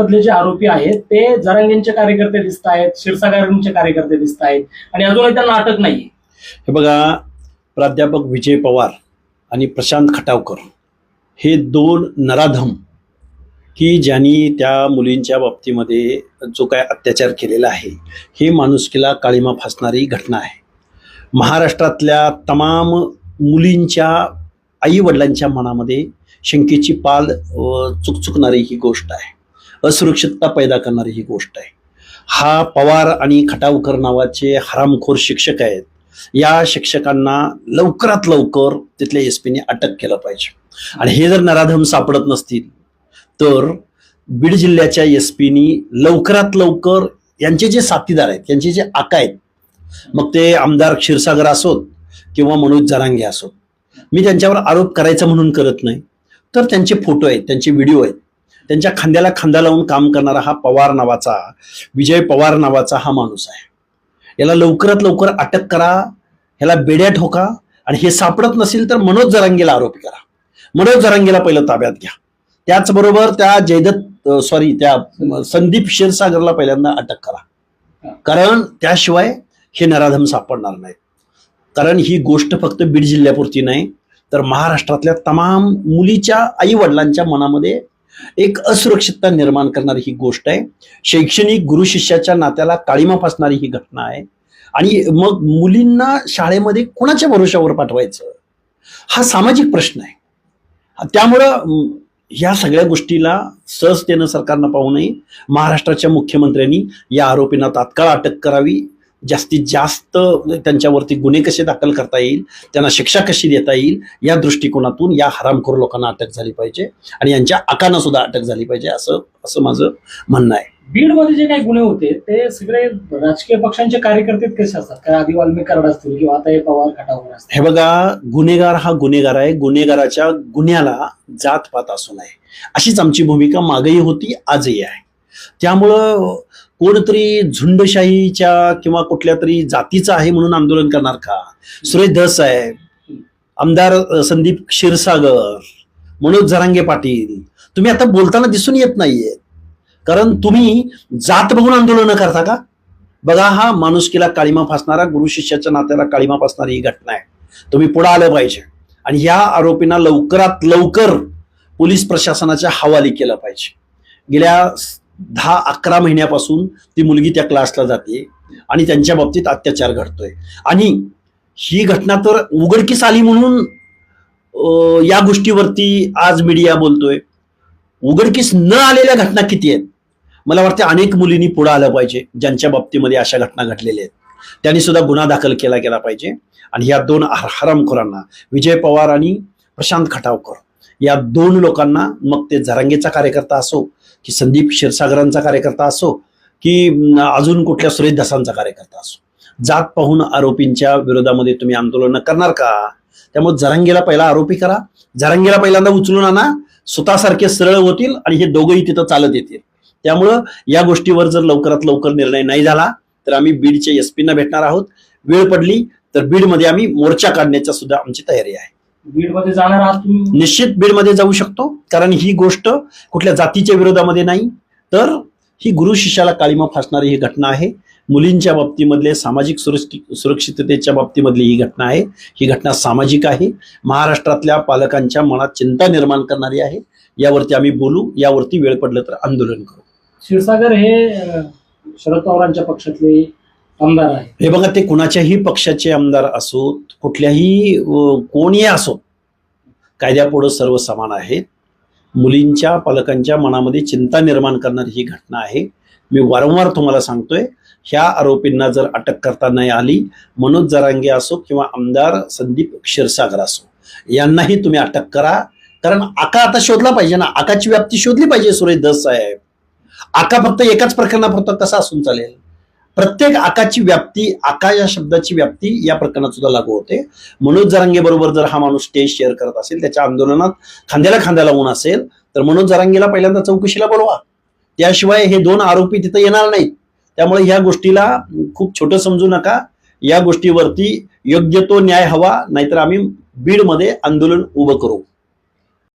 मधले जे आरोपी आहेत ते जरांगेंचे कार्यकर्ते दिसत आहेत शिरसागारांचे कार्यकर्ते दिसत आहेत आणि अजूनही त्यांना अटक नाही हे बघा प्राध्यापक विजय पवार आणि प्रशांत खटावकर हे दोन नराधम की ज्यांनी त्या मुलींच्या बाबतीमध्ये जो काय अत्याचार केलेला आहे हे माणुसकीला काळीमा फासणारी घटना आहे. महाराष्ट्रातल्या तमाम मुलींच्या आईवडिलांच्या मनामध्ये शंकेची पाल चुकचुकणारी ही गोष्ट आहे. असुरक्षितता पैदा करणारी ही गोष्ट आहे. हा पवार आणि खटावकर नावाचे हरामखोर शिक्षक आहेत. या शिक्षकांना लवकरात लवकर तिथल्या एस पीने अटक केलं पाहिजे. आणि हे जर नराधम सापडत नसतील तर बीड जिल्ह्याच्या एस पीनी लवकरात लवकर यांचे जे साथीदार आहेत यांचे जे आका आहेत मग ते आमदार क्षीरसागर असोत किंवा मनोज जरांगे असोत. मी त्यांच्यावर आरोप करायचा म्हणून करत नाही तर त्यांचे फोटो आहेत त्यांचे व्हिडिओ आहेत. त्यांच्या खांद्याला खांदा लावून काम करणारा हा पवार नावाचा विजय पवार नावाचा हा माणूस आहे. याला लवकरात लवकर अटक करा ह्याला बेड्या ठोका आणि हे सापडत नसेल तर मनोज जरांगेला आरोपी करा. मनोज जरांगेला पहिलं ताब्यात घ्या. त्याचबरोबर त्या जयदत्त सॉरी त्या संदीप क्षीरसागरला पहिल्यांदा अटक करा. कारण त्याशिवाय हे नराधम सापडणार नाहीत. कारण ही गोष्ट फक्त बीड जिल्ह्यापुरती नाही तर महाराष्ट्रातल्या तमाम मुलीच्या आई वडिलांच्या मनामध्ये एक असुरक्षितता निर्माण करणारी ही गोष्ट आहे. शैक्षणिक गुरु शिष्याच्या नात्याला काळीमा फासणारी ही घटना आहे. आणि मग मुलींना शाळेमध्ये कोणाच्या भरोशावर पाठवायचं? हा सामाजिक प्रश्न आहे. त्यामुळं ह्या सगळ्या गोष्टीला सहजतेनं सरकारनं पाहू नये. महाराष्ट्राच्या मुख्यमंत्र्यांनी या आरोपींना तात्काळ अटक करावी. जास्तीत जास्त त्यांच्यावरती गुन्हे कसे दाखल करता येईल त्यांना शिक्षा कशी देता येईल या दृष्टिकोनातून या हरामखोर लोकांना अटक झाली पाहिजे आणि यांच्या आकांना सुद्धा अटक झाली पाहिजे असं असं माझं म्हणणं आहे. बीडमध्ये जे काही गुन्हे होते ते सगळे राजकीय पक्षांचे कार्यकर्ते कसे असतात? काय आधी वाल्मिक कराड असतील किंवा आता हे पवार खटावर हे बघा गुन्हेगार हा गुन्हेगार आहे गुन्हेगाराच्या गुन्ह्याला जात पात असू नये. अशीच आमची भूमिका मागही होती आजही आहे. त्यामुळं कोणतरी झुंडशाहीच्या किंवा कुठल्या तरी जातीचा आहे म्हणून आंदोलन करणार का? सुरेश धस साहेब आमदार संदीप क्षीरसागर मनोज जरांगे पाटील तुम्ही आता बोलताना दिसून येत नाहीये. कारण तुम्ही जात बघून आंदोलन करता का? बघा हा माणुसकीला काळीमा फासणारा गुरु शिष्याच्या नात्याला काळीमा फासणारी ही घटना आहे. तुम्ही पुढे आलं पाहिजे. आणि या आरोपींना लवकरात लवकर पोलीस प्रशासनाच्या हवाली केलं पाहिजे. गेल्या दहा अकरा महिन्यापासून ती मुलगी त्या क्लासला जाते आणि त्यांच्या बाबतीत अत्याचार घडतोय. आणि ही घटना तर उघडकीस आली म्हणून या गोष्टीवरती आज मीडिया बोलतोय. उघडकीस न आलेल्या घटना किती आहेत? मला वाटतं अनेक मुलींनी पुढे आलं पाहिजे ज्यांच्या बाबतीमध्ये अशा घटना घडलेल्या आहेत. त्यांनी सुद्धा गुन्हा दाखल केला गेला पाहिजे. आणि या दोन हरामखोरांना विजय पवार आणि प्रशांत खटावकर या दोन लोकांना मग ते झरांगेचा कार्यकर्ता असो की संदीप क्षीरसागरांचा कार्यकर्ता असो की अजून कुठल्या सुरेश दासांचा कार्यकर्ता असो. जात पाहून आरोपींच्या विरोधामध्ये तुम्ही आंदोलन करणार का? त्यामुळे जरांगेला पहिला आरोपी करा. जरांगेला पहिल्यांदा उचलून आणा. स्वतःसारखे सरळ होतील आणि हे दोघंही तिथं चालत येतील. त्यामुळं या गोष्टीवर जर लवकरात लवकर निर्णय नाही झाला तर आम्ही बीडच्या एस पीना भेटणार आहोत. वेळ पडली तर बीडमध्ये आम्ही मोर्चा काढण्याच्या सुद्धा आमची तयारी आहे. बीडमध्ये जाणार आहात तुम्ही? निश्चित बीडमध्ये जाऊ शकतो. कारण ही गोष्ट कुठल्या जातीच्या विरोधामध्ये नाही. तर ही गुरु शिष्याला काळीमा फासणारी ही घटना आहे. मुलींच्या बाबतीमधले सामाजिक सुरक्षि सुरक्षिततेच्या बाबतीमधली ही घटना आहे. ही घटना सामाजिक आहे. महाराष्ट्रातल्या पालकांच्या मनात चिंता निर्माण करणारी आहे. यावरती आम्ही बोलू. यावरती वेळ पडलं तर आंदोलन करू. क्षीरसागर हे शरद पवारांच्या पक्षातले आमदार आहे. हे बघा ते कुणाच्याही पक्षाचे आमदार असोत कुठल्याही कोणीही असोत कायद्यापुढं सर्व समान आहेत मुलींच्या पालकांच्या मनामध्ये चिंता निर्माण करणारी ही घटना आहे. मी वारंवार तुम्हाला सांगतोय ह्या आरोपींना जर अटक करता नाही आली मनोज जरांगे असो किंवा आमदार संदीप क्षीरसागर असो यांनाही तुम्ही अटक करा. कारण आका आता शोधला पाहिजे ना. आकाची व्याप्ती शोधली पाहिजे सुरेश दस साहेब. आका फक्त एकाच प्रकरणापुरता कसा असून चालेल. प्रत्येक आकाची व्याप्ती आका या शब्दाची व्याप्ती या प्रकरणात सुद्धा लागू होते. मनोज जरांगे बरोबर जर हा माणूस स्टेज शेअर करत असेल त्याच्या आंदोलनात खांद्याला खांद्याला लावून असेल तर मनोज जरांगेला पहिल्यांदा चौकशीला बोलवा. त्याशिवाय हे दोन आरोपी तिथं येणार नाहीत. त्यामुळे ह्या गोष्टीला खूप छोटं समजू नका. या गोष्टीवरती योग्य तो न्याय हवा नाहीतर आम्ही बीडमध्ये आंदोलन उभं करू.